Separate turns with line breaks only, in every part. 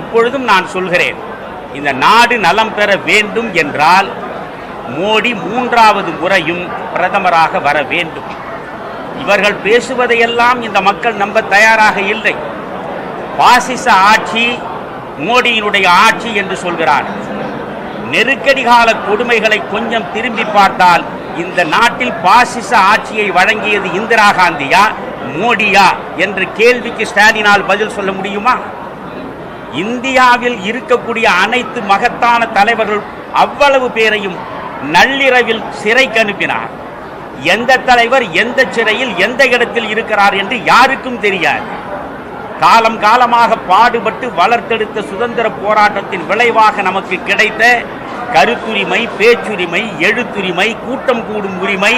இப்பொழுதும் நான் சொல்கிறேன் இந்த நாடு நலம் பெற வேண்டும் என்றால் மோடி மூன்றாவது முறையும் பிரதமராக வர வேண்டும். இவர்கள் பேசுவதையெல்லாம் இந்த மக்கள் நம்ப தயாராக இல்லை. பாசிச ஆட்சி மோடியினுடைய ஆட்சி என்று சொல்கிறார். நெருக்கடி கால கொடுமைகளை கொஞ்சம் திரும்பி பார்த்தால் இந்த நாட்டில் பாசிச ஆட்சியை வழங்கியது இந்திரா காந்தியா மோடியா என்ற கேள்விக்கு ஸ்டாலினால் பதில் சொல்ல முடியுமா? இந்தியாவில் இருக்கக்கூடிய அனைத்து மகத்தான தலைவர்கள் அவ்வளவு பேரையும் நள்ளிரவில் சிறைக்கு அனுப்பினார். எந்த தலைவர் எந்த சிறையில் எந்த இடத்தில் இருக்கிறார் என்று யாருக்கும் தெரியாது. காலம் காலமாக பாடுபட்டு வளர்த்தெடுத்த சுதந்திர போராட்டத்தின் விளைவாக நமக்கு கிடைத்த கருத்துரிமை பேச்சுரிமை எழுத்துரிமை கூட்டம் கூடும் உரிமை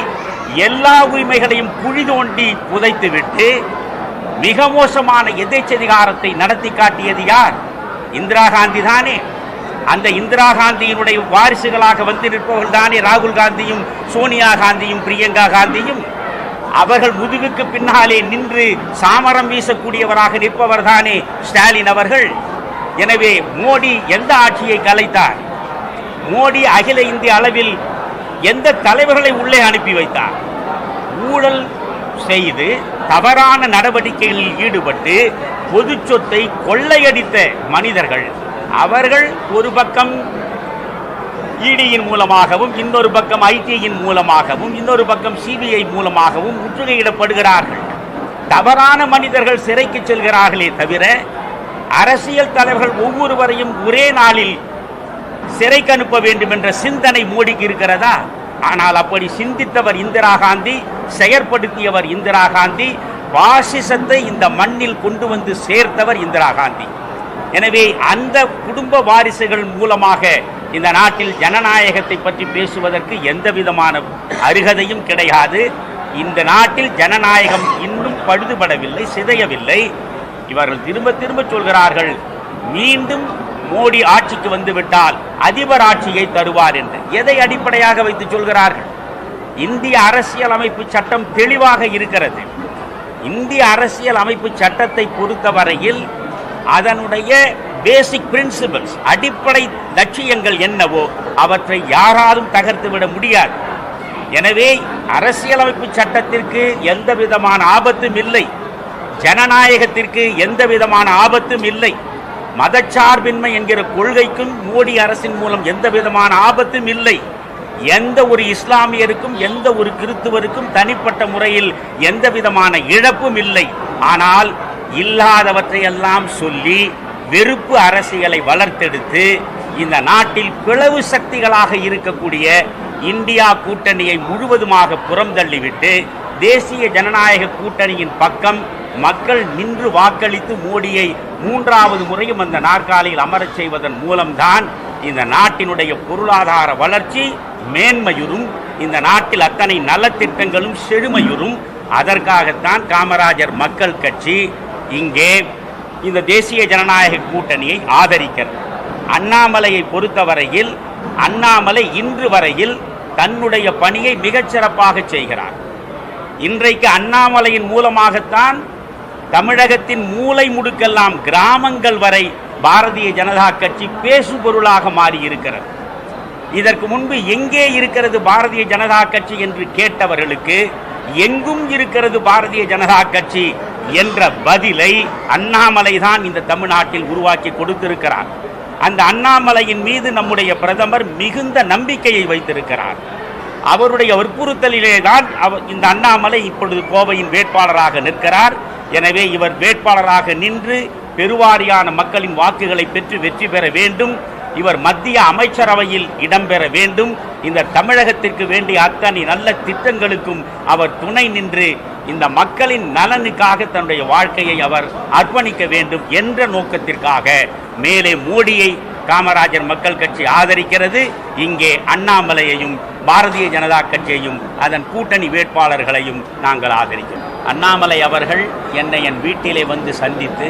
எல்லா உரிமைகளையும் குழி தோண்டி புதைத்துவிட்டு மிக மோசமான எதேச்சதிகாரத்தை நடத்தி காட்டியது யார்? இந்திரா காந்தி தானே? அந்த இந்திரா காந்தியினுடைய வாரிசுகளாக வந்து நிற்பவர்கள் தானே ராகுல் காந்தியும் சோனியா காந்தியும் பிரியங்கா காந்தியும்? அவர்கள் முதுகுக்கு பின்னாலே நின்று சாமரம் வீசக்கூடியவராக நிற்பவர் தானே ஸ்டாலின் அவர்கள்? எனவே மோடி எந்த ஆட்சியை கலைத்தார்? மோடி அகில இந்திய அளவில் எந்த தலைவர்களை உள்ளே அனுப்பி வைத்தார்? ஊழல் செய்து தவறான நடவடிக்கைகளில் ஈடுபட்டு பொது சொத்தை கொள்ளையடித்த மனிதர்கள் அவர்கள் ஒரு பக்கம் இடியின் மூலமாகவும் இன்னொரு பக்கம் ஐடியின் மூலமாகவும் இன்னொரு பக்கம் சிபிஐ மூலமாகவும் முற்றுகையிடப்படுகிறார்கள். தவறான மனிதர்கள் சிறைக்கு செல்கிறார்களே தவிர அரசியல் தலைவர்கள் ஒவ்வொருவரையும் ஒரே நாளில் சிறைக்கு அனுப்ப வேண்டும் என்ற சிந்தனை மோடிக்கு இருக்கிறதா? ஆனால் அப்படி சிந்தித்தவர் இந்திரா காந்தி செயற்படுத்தியவர் இந்திரா காந்தி. பாசிசத்தை இந்த மண்ணில் கொண்டு வந்து சேர்த்தவர் இந்திரா காந்தி. எனவே அந்த குடும்ப வாரிசுகள் மூலமாக இந்த நாட்டில் ஜனநாயகத்தை பற்றி பேசுவதற்கு எந்த விதமான அருகதையும் கிடையாது. இந்த நாட்டில் ஜனநாயகம் இன்னும் பழுதுபடவில்லை சிதையவில்லை. இவர்கள் திரும்ப திரும்ப சொல்கிறார்கள் மீண்டும் மோடி ஆட்சிக்கு வந்துவிட்டால் அதிபர் ஆட்சியை தருவார் என்று. எதை அடிப்படையாக வைத்து சொல்கிறார்கள்? இந்திய அரசியல் அமைப்பு சட்டம் தெளிவாக இருக்கிறது. இந்திய அரசியல் அமைப்பு சட்டத்தை பொறுத்தவரையில் அதனுடைய பேசிக் பிரின்சிபல்ஸ் அடிப்படை லட்சியங்கள் என்னவோ அவற்றை யாராலும் தகர்த்துவிட முடியாது. எனவே அரசியலமைப்பு சட்டத்திற்கு எந்த விதமான ஆபத்தும் இல்லை. ஜனநாயகத்திற்கு எந்த விதமான ஆபத்தும் இல்லை. மதச்சார்பின்மை என்கிற கொள்கைக்கும் மோடி அரசின் மூலம் எந்த விதமான ஆபத்தும் இல்லை. எந்த ஒரு இஸ்லாமியருக்கும் எந்த ஒரு கிறித்துவருக்கும் தனிப்பட்ட முறையில் எந்த விதமான இழப்பும் இல்லை. ஆனால் இல்லாதவற்றையெல்லாம் சொல்லி வெறுப்பு அரசியலை வளர்த்தெடுத்து இந்த நாட்டில் பிளவு சக்திகளாக இருக்கக்கூடிய இந்தியா கூட்டணியை முழுவதுமாக புறந்தள்ளிவிட்டு தேசிய ஜனநாயக கூட்டணியின் பக்கம் மக்கள் நின்று வாக்களித்து மோடியை மூன்றாவது முறையும் அந்த நாற்காலியில் அமரச் செய்வதன் மூலம்தான் இந்த நாட்டினுடைய பொருளாதார வளர்ச்சி மேன்மையுறும். இந்த நாட்டில் அத்தனை நலத்திட்டங்களும் செழுமையுறும். அதற்காகத்தான் காமராஜர் மக்கள் கட்சி இங்கே இந்த தேசிய ஜனநாயக கூட்டணியை ஆதரிக்கிறது. அண்ணாமலையை பொறுத்தவரையில் அண்ணாமலை இன்று வரையில் தன்னுடைய பணியை மிகச்சிறப்பாக செய்கிறார். இன்றைக்கு அண்ணாமலையின் மூலமாகத்தான் தமிழகத்தின் மூலை முடுக்கெல்லாம் கிராமங்கள் வரை பாரதிய ஜனதா கட்சி பேசுபொருளாக மாறியிருக்கிறது. இதற்கு முன்பு எங்கே இருக்கிறது பாரதிய ஜனதா கட்சி என்று கேட்டவர்களுக்கு எங்கும் இருக்கிறது பாரதிய ஜனதா கட்சி என்ற பதிலை அண்ணாமலை தான் இந்த தமிழ்நாட்டில் உருவாக்கி கொடுத்திருக்கிறார். அந்த அண்ணாமலையின் மீது நம்முடைய பிரதமர் மிகுந்த நம்பிக்கையை வைத்திருக்கிறார். அவருடைய வற்புறுத்தலிலே தான் இந்த அண்ணாமலை இப்பொழுது கோவையின் வேட்பாளராக நிற்கிறார். எனவே இவர் வேட்பாளராக நின்று பெருவாரியான மக்களின் வாக்குகளை பெற்று வெற்றி பெற வேண்டும். இவர் மத்திய அமைச்சரவையில் இடம்பெற வேண்டும். இந்த தமிழகத்திற்கு வேண்டிய அத்தனை நல்ல திட்டங்களுக்கும் அவர் துணை நின்று இந்த மக்களின் நலனுக்காக தன்னுடைய வாழ்க்கையை அவர் அர்ப்பணிக்க வேண்டும் என்ற நோக்கத்திற்காக மேலே மோடியை காமராஜர் மக்கள் கட்சி ஆதரிக்கிறது. இங்கே அண்ணாமலையையும் பாரதிய ஜனதா கட்சியையும் அதன் கூட்டணி வேட்பாளர்களையும் நாங்கள் ஆதரிக்கிறோம். அண்ணாமலை அவர்கள் என்னை என் வீட்டிலே வந்து சந்தித்து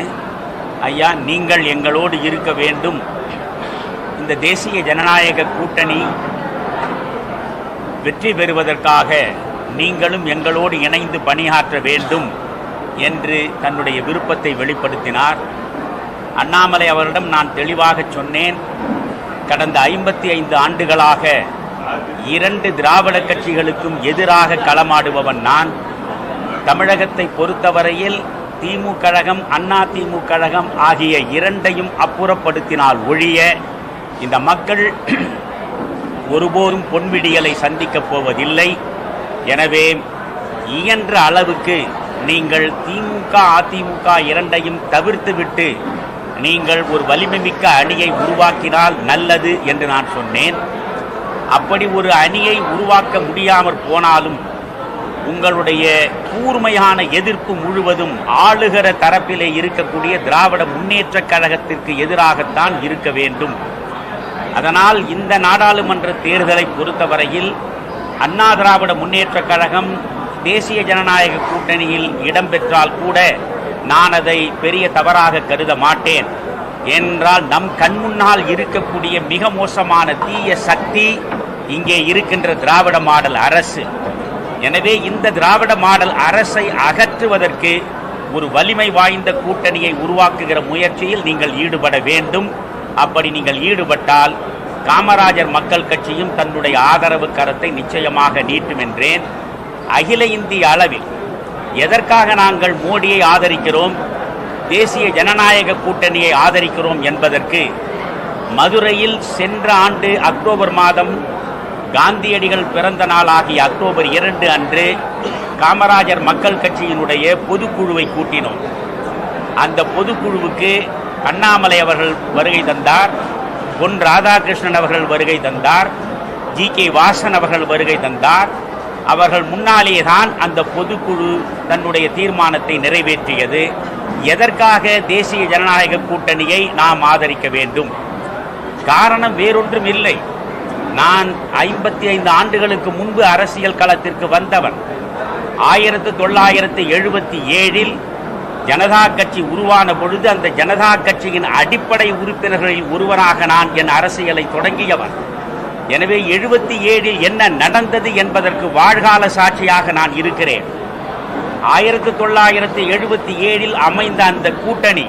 ஐயா நீங்கள் எங்களோடு இருக்க வேண்டும். இந்த தேசிய ஜனநாயக கூட்டணி வெற்றி பெறுவதற்காக நீங்களும் எங்களோடு இணைந்து பணியாற்ற வேண்டும் என்று தன்னுடைய விருப்பத்தை வெளிப்படுத்தினார். அண்ணாமலை அவரிடம் நான் தெளிவாக சொன்னேன். கடந்த ஐம்பத்தி ஐந்து ஆண்டுகளாக இரண்டு திராவிட கட்சிகளுக்கும் எதிராக களமாடுபவன் நான். தமிழகத்தை பொறுத்தவரையில் திமுக கழகம் அண்ணா திமுக கழகம் ஆகிய இரண்டையும் அப்புறப்படுத்தினால் ஒழிய இந்த மக்கள் ஒருபோதும் பொன்விடியலை சந்திக்கப் போவதில்லை. எனவே இயன்ற அளவுக்கு நீங்கள் திமுக அதிமுக இரண்டையும் தவிர்த்துவிட்டு நீங்கள் ஒரு வலிமைமிக்க அணியை உருவாக்கினால் நல்லது என்று நான் சொன்னேன். அப்படி ஒரு அணியை உருவாக்க முடியாமற் போனாலும் உங்களுடைய கூர்மையான எதிர்ப்பு முழுவதும் ஆளுகிற தரப்பிலே இருக்கக்கூடிய திராவிட முன்னேற்றக் கழகத்திற்கு எதிராகத்தான் இருக்க வேண்டும். அதனால் இந்த நாடாளுமன்ற தேர்தலை பொறுத்தவரையில் அண்ணா திராவிட முன்னேற்றக் கழகம் தேசிய ஜனநாயக கூட்டணியில் இடம்பெற்றால் கூட நான் அதை பெரிய தவறாக கருத மாட்டேன். என்றால் நம் கண்முன்னால் இருக்கக்கூடிய மிக மோசமான தீய சக்தி இங்கே இருக்கின்ற திராவிட மாடல் அரசு. எனவே இந்த திராவிட மாடல் அரசை அகற்றுவதற்கு ஒரு வலிமை வாய்ந்த கூட்டணியை உருவாக்குகிற முயற்சியில் நீங்கள் ஈடுபட வேண்டும். அப்படி நீங்கள் ஈடுபட்டால் காமராஜர் மக்கள் கட்சியும் தன்னுடைய ஆதரவு கரத்தை நிச்சயமாக நீட்டும் என்றேன். அகில இந்திய அளவில் எதற்காக நாங்கள் மோடியை ஆதரிக்கிறோம்? தேசிய ஜனநாயக கூட்டணியை ஆதரிக்கிறோம் என்பதற்கு மதுரையில் சென்ற ஆண்டு அக்டோபர் மாதம் காந்தியடிகள் பிறந்த நாளாகிய அக்டோபர் இரண்டு அன்று காமராஜர் மக்கள் கட்சியினுடைய பொதுக்குழுவை கூட்டினோம். அந்த பொதுக்குழுவுக்கு அண்ணாமலை அவர்கள் வருகை தந்தார் பொன் ராதாகிருஷ்ணன் அவர்கள் வருகை தந்தார் ஜி கே வாசன் அவர்கள் வருகை தந்தார். அவர்கள் முன்னாலே தான் அந்த பொதுக்குழு தன்னுடைய தீர்மானத்தை நிறைவேற்றியது. எதற்காக தேசிய ஜனநாயக கூட்டணியை நாம் ஆதரிக்க வேண்டும்? காரணம் வேறொன்றும் இல்லை. நான் ஐம்பத்தி ஐந்து ஆண்டுகளுக்கு முன்பு அரசியல் களத்திற்கு வந்தவன். ஆயிரத்து தொள்ளாயிரத்து எழுபத்தி ஏழில் ஜனதா கட்சி உருவான பொழுது அந்த ஜனதா கட்சியின் அடிப்படை உறுப்பினர்களில் ஒருவனாக நான் என் அரசியலை தொடங்கியவன். எனவே எழுபத்தி ஏழில் என்ன நடந்தது என்பதற்கு வாழ்கால சாட்சியாக நான் இருக்கிறேன். ஆயிரத்து தொள்ளாயிரத்து எழுபத்தி ஏழில் அமைந்த அந்த கூட்டணி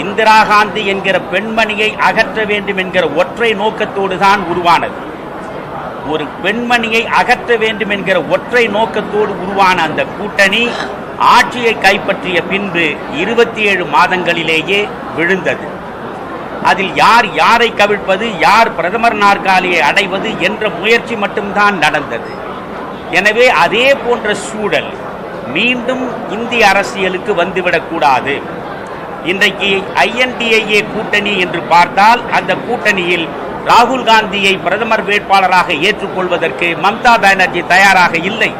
இந்திரா காந்தி என்கிற பெண்மணியை அகற்ற வேண்டும் என்கிற ஒற்றை நோக்கத்தோடு தான் உருவானது. ஒரு பெண்மணியை அகற்ற வேண்டும் என்கிற ஒற்றை நோக்கத்தோடு உருவான அந்த கூட்டணி ஆட்சியை கைப்பற்றிய பின்பு இருபத்தி ஏழு மாதங்களிலேயே விழுந்தது. அதில் யார் யாரை கவிழ்ப்பது யார் பிரதமர் நாற்காலியை அடைவது என்ற முயற்சி மட்டும்தான் நடந்தது. எனவே அதே போன்ற சூழல் மீண்டும் இந்திய அரசியலுக்கு வந்துவிடக்கூடாது. இன்றைக்கு ஐஎன்டிஐஏ கூட்டணி என்று பார்த்தால் அந்த கூட்டணியில் ராகுல் காந்தியை பிரதமர் வேட்பாளராக ஏற்றுக்கொள்வதற்கு மம்தா பானர்ஜி தயாராக இல்லை.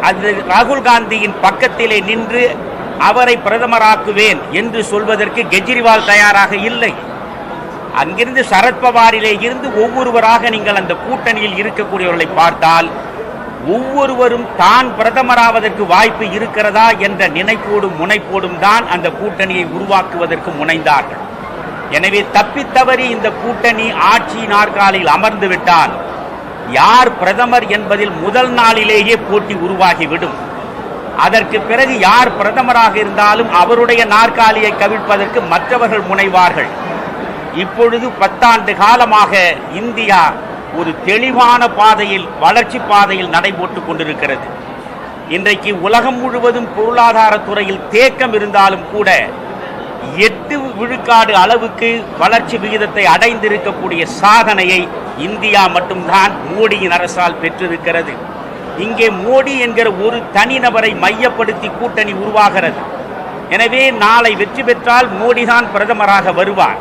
அது ராகுல் காந்தியின் பக்கத்திலே நின்று அவரை பிரதமராக்குவேன் என்று சொல்வதற்கு கெஜ்ரிவால் தயாராக இல்லை. அங்கிருந்து சரத்பவாரிலே இருந்து ஒவ்வொருவராக நீங்கள் அந்த கூட்டணியில் இருக்கக்கூடியவர்களை பார்த்தால் ஒவ்வொருவரும் தான் பிரதமராவதற்கு வாய்ப்பு இருக்கிறதா என்ற நினைப்போடும் முனைப்போடும் தான் அந்த கூட்டணியை உருவாக்குவதற்கு முனைந்தார்கள். எனவே தப்பித்தவறி இந்த கூட்டணி ஆட்சி நாற்காலியில் அமர்ந்து விட்டால் யார் பிரதமர் என்பதில் முதல் நாளிலேயே போட்டி உருவாகிவிடும். அதற்கு பிறகு யார் பிரதமராக இருந்தாலும் அவருடைய நாற்காலியை கவிழ்ப்பதற்கு மற்றவர்கள் முனைவார்கள். இப்பொழுது பத்தாண்டு காலமாக இந்தியா ஒரு தெளிவான பாதையில் வளர்ச்சி பாதையில் நடைபோட்டுக் கொண்டிருக்கிறது. இன்றைக்கு உலகம் முழுவதும் பொருளாதாரத்துறையில் தேக்கம் இருந்தாலும் கூட எட்டு விழுக்காடு அளவுக்கு வளர்ச்சி விகிதத்தை அடைந்திருக்கக்கூடிய சாதனையை இந்தியா மட்டும்தான் மோடியின் அரசால் பெற்றிருக்கிறது. இங்கே மோடி என்கிற ஒரு தனிநபரை மையப்படுத்தி கூட்டணி உருவாகிறது. எனவே நாளை வெற்றி பெற்றால் மோடிதான் பிரதமராக வருவார்.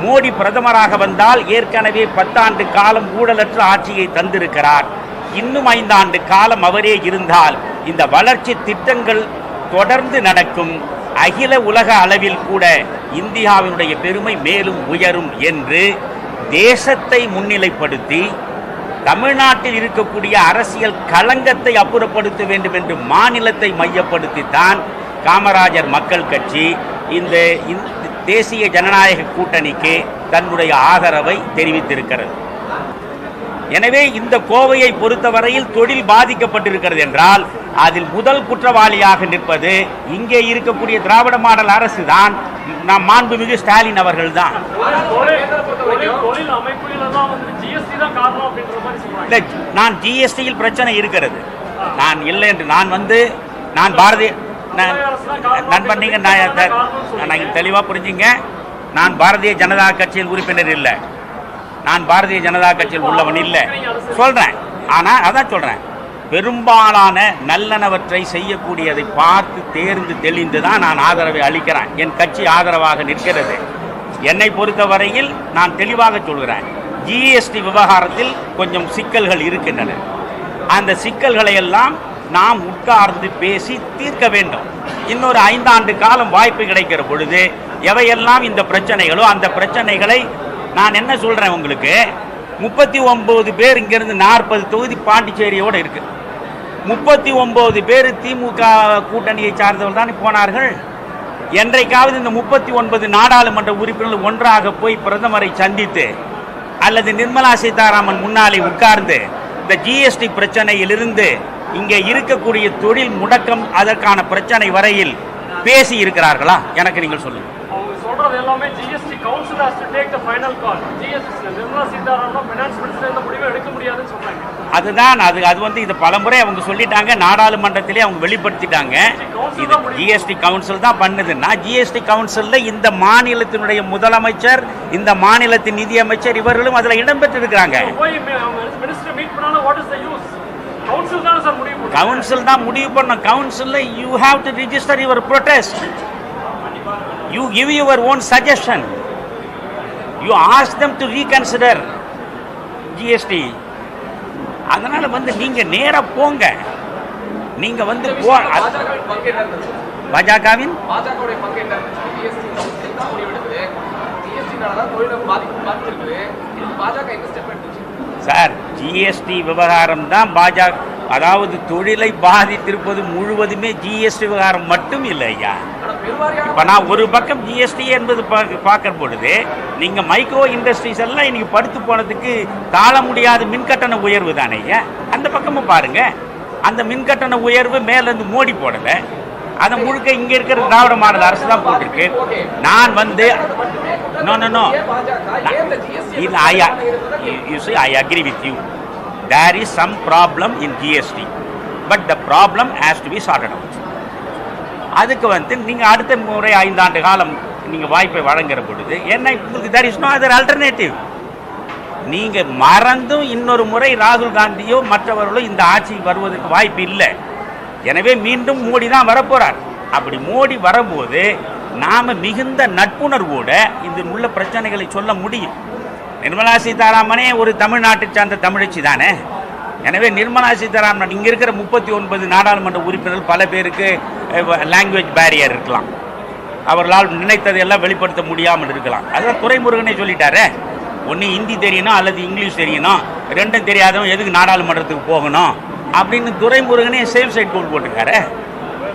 மோடி பிரதமராக வந்தால் ஏற்கனவே பத்தாண்டு காலம் ஊழலற்ற ஆட்சியை தந்திருக்கிறார். இன்னும் ஐந்தாண்டு காலம் அவரே இருந்தால் இந்த வளர்ச்சி திட்டங்கள் தொடர்ந்து நடக்கும். அகில உலக அளவில் கூட இந்தியாவினுடைய பெருமை மேலும் உயரும் என்று தேசத்தை முன்னிலைப்படுத்தி தமிழ்நாட்டில் இருக்கக்கூடிய அரசியல் களங்கத்தை அப்புறப்படுத்த வேண்டும் என்று மாநிலத்தை மையப்படுத்தித்தான் காமராஜர் மக்கள் கட்சி. இந்த இந்த தேசிய ஜனநாயக கூட்டணிக்கு தன்னுடைய ஆதரவை தெரிவித்திருக்கிறது. எனவே இந்த கோவையை பொறுத்தவரையில் தொழில் பாதிக்கப்பட்டிருக்கிறது என்றால் அதில் முதல் குற்றவாளியாக நிற்பது இங்கே இருக்கக்கூடிய திராவிட மாடல் அரசு தான். நம் மாண்புமிகு ஸ்டாலின் அவர்கள் தான் நான் ஜிஎஸ்டியில் பிரச்சனை இருக்கிறது. நான் இல்லை என்று நான் வந்து நான் பாரதிய நான் நண்பன் நீங்கள் நான் த- நான் தெளிவாக புரிஞ்சுங்க. நான் பாரதிய ஜனதா கட்சியில் உறுப்பினர் இல்லை. நான் பாரதிய ஜனதா கட்சியில் உள்ளவன் இல்லை. சொல்கிறேன் ஆனால் அதான் சொல்கிறேன் பெரும்பாலான நல்லனவற்றை செய்யக்கூடியதை பார்த்து தேர்ந்து தெளிந்து தான் நான் ஆதரவை அளிக்கிறேன். என் கட்சி ஆதரவாக நிற்கிறது. என்னை பொறுத்தவரையில் நான் தெளிவாக சொல்கிறேன். ஜிஎஸ்டி விவகாரத்தில் கொஞ்சம் சிக்கல்கள் இருக்கின்றன. அந்த சிக்கல்களை எல்லாம் நாம் உட்கார்ந்து பேசி தீர்க்க வேண்டும். இன்னொரு ஐந்தாண்டு காலம் வாய்ப்பு கிடைக்கிற பொழுது எவையெல்லாம் இந்த பிரச்சனைகளோ அந்த பிரச்சனைகளை நான் என்ன சொல்கிறேன் உங்களுக்கு? முப்பத்தி ஒம்பது பேர் இங்கேருந்து நாற்பது தொகுதி பாண்டிச்சேரியோடு இருக்குது முப்பத்தி ஒம்பது பேர் திமுக கூட்டணியை சார்ந்தவர்கள் தான் போனார்கள்? என்றைக்காவது இந்த முப்பத்தி ஒன்பது நாடாளுமன்ற உறுப்பினர்கள் ஒன்றாக போய் பிரதமரை சந்தித்து அல்லது நிர்மலா சீதாராமன் முன்னாலே உட்கார்ந்து இந்த ஜிஎஸ்டி பிரச்சனையிலிருந்து இங்கே இருக்கக்கூடிய தொழில் முடக்கம் அதற்கான பிரச்சனை வரையில் பேசி இருக்கிறார்களா? எனக்கு நீங்கள் சொல்லுங்க.
சொல்றது எல்லாமே GST council has to take the final call GST Nirmala Sitharaman finance minister இந்த முடிவை எடுக்க முடியாதுன்னு சொல்றாங்க
அதுதான் அது அது வந்து இது பலமுறை அவங்க சொல்லிட்டாங்க நாடாளுமன்றத்திலே அவங்க வெளிப்படுத்திட்டாங்க. இது ஜிஎஸ்டி கவுன்சில் தான் பண்ணுதுன்னா ஜிஎஸ்டி கவுன்சில்ல இந்த மாநிலத்தினுடைய முதலமைச்சர் இந்த மாநிலத்தின் நிதியமைச்சர் இவர்களும் அதில் இடம்பெற்றிருக்கிறாங்க.
கவுன்சில் தானே முடிவு பண்ணும்.
பண்ண கவுன்சில்ல you have to register your protest you give your own suggestion you ask them to reconsider GST அதனால வந்து நீங்க நேரா போங்க. நீங்க வந்து போ
பாஜகவின் பாஜக
சார் ஜிஎஸ்டி விவகாரம் தான் பாஜக அதாவது தொழிலை பாதித்திருப்பது முழுவதுமே ஜிஎஸ்டி விவகாரம் மட்டும் இல்லை ஐயா. இப்போ நான் ஒரு பக்கம் ஜிஎஸ்டி என்பது பார்க்க பொழுது நீங்கள் மைக்ரோ இண்டஸ்ட்ரீஸ் எல்லாம் இன்னைக்கு படுத்து போனதுக்கு தாழ முடியாத மின்கட்டண உயர்வு தானே ஐயா? அந்த பக்கமும் பாருங்க. அந்த மின்கட்டண உயர்வு மேலேருந்து மோடி போடலை. அதை முழுக்க இங்கே இருக்கிற திராவிட மாநில அரசு தான் போட்டிருக்கு. நான் வந்து நோ நோ நோ
ஏன் இந்த ஜிஎஸ்டி
இல்ல ஐ you see I agree with you. There is some problem in GST but the problem has to be sorted out. அதுக்கு வந்து நீங்கள் அடுத்த முறை ஐந்தாண்டு காலம் நீங்கள் வாய்ப்பை வழங்குற பொழுது என்ன உங்களுக்கு there is no other alternative. நீங்கள் மறந்தும் இன்னொரு முறை ராகுல் காந்தியோ மற்றவர்களோ இந்த ஆட்சிக்கு வருவதற்கு வாய்ப்பு இல்லை. எனவே மீண்டும் மோடி தான் வரப்போறார். அப்படி மோடி வரும்போது நாம் மிகுந்த நட்புணர்வோட இதில் உள்ள பிரச்சனைகளை சொல்ல முடியும். நிர்மலா சீதாராமனே ஒரு தமிழ்நாட்டை சார்ந்த தமிழச்சி தானே? எனவே நிர்மலா சீதாராமன் இங்கே இருக்கிற முப்பத்தி ஒன்பது நாடாளுமன்ற உறுப்பினர்கள் பல பேருக்கு லாங்குவேஜ் பேரியர் இருக்கலாம். அவர்களால் நினைத்ததை எல்லாம் வெளிப்படுத்த முடியாமல் இருக்கலாம். அதெல்லாம் துரைமுருகனே சொல்லிட்டாரு ஒன்று ஹிந்தி தெரியணும் அல்லது இங்கிலீஷ் தெரியணும். ரெண்டும் தெரியாதவன் எதுக்கு நாடாளுமன்றத்துக்கு போகணும்? அப்படின்னு துரைமுருகனே சேஃப் சைட் கோல் போட்டுக்காரு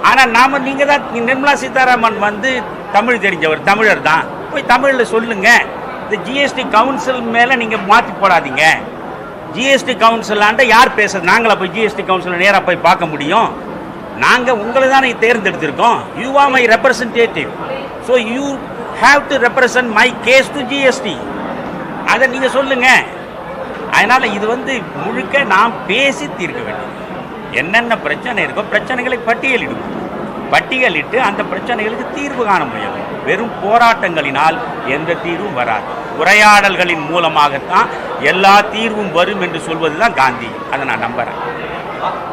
ஆனால் நாம் நீங்கள் தான் நிர்மலா சீதாராமன் வந்து தமிழ் தெரிஞ்சவர் தமிழர் தான். போய் தமிழில் சொல்லுங்கள் இந்த ஜிஎஸ்டி கவுன்சில் மேலே நீங்கள் மாற்றி போடாதீங்க. ஜிஎஸ்டி கவுன்சிலாண்ட யார் பேசுறது நாங்களா போய் ஜிஎஸ்டி கவுன்சில் நேராக போய் பார்க்க முடியும். நாங்கள் உங்களை தான் தேர்ந்தெடுத்திருக்கோம். You are my representative so you have to represent my case to GST அதை நீங்கள் சொல்லுங்கள் அதனால் இது வந்து முழுக்க நாம் பேசி தீர்க்க வேண்டும். என்னென்ன பிரச்சனை இருக்கோ பிரச்சனைகளை பட்டியலிடுவோம் பட்டியலிட்டு அந்த பிரச்சனைகளுக்கு தீர்வு காண முடியும் வெறும் போராட்டங்களினால் எந்த தீர்வும் வராது. உரையாடல்களின் மூலமாகத்தான் எல்லா தீர்வும் வரும் என்று சொல்வதுதான் காந்தி. அதை நான்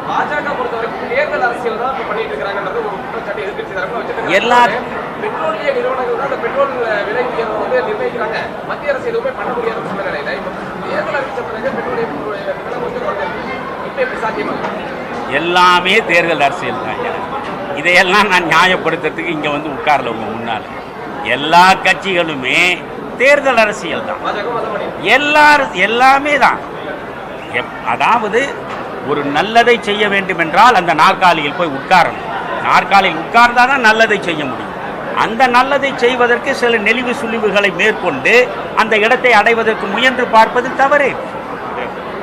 பாஜக வரைக்கும் தேர்தல் அரசியல் தான் பண்ணிட்டு இருக்காங்கன்றது ஒரு குற்றச்சாட்டு வச்சிருக்காங்க.
எல்லா-
பெட்ரோலிய நிறுவனங்கள் தான் அந்த பெட்ரோல் விலை உயர்வை வந்து நிர்ணயிக்கிறாங்க. மத்திய அரசு எதுவுமே பண்ண முடியாத சூழ்நிலையில. இப்ப தேர்தல் அறிவிச்ச பிறகு பெட்ரோலிய விலை கொஞ்சம் குறைஞ்சிருக்கு. இப்ப எப்படி சாத்தியமாகும்
எல்லாமே தேர்தல் அரசியல் தான். இதையெல்லாம் நான் நியாயப்படுத்துறதுக்கு இங்கே வந்து உட்காரல உங்கள் முன்னால். எல்லா கட்சிகளுமே தேர்தல் அரசியல் தான். எல்லாரும் எல்லாமே தான். எப்- அதாவது ஒரு நல்லதை செய்ய வேண்டும் என்றால் அந்த நாற்காலியில் போய் உட்காரணும். நாற்காலியில் உட்கார்ந்தால் தான் நல்லதை செய்ய முடியும். அந்த நல்லதை செய்வதற்கு சில நெளிவு சுழிவுகளை மேற்கொண்டு அந்த இடத்தை அடைவதற்கு முயன்று பார்ப்பது தவறு.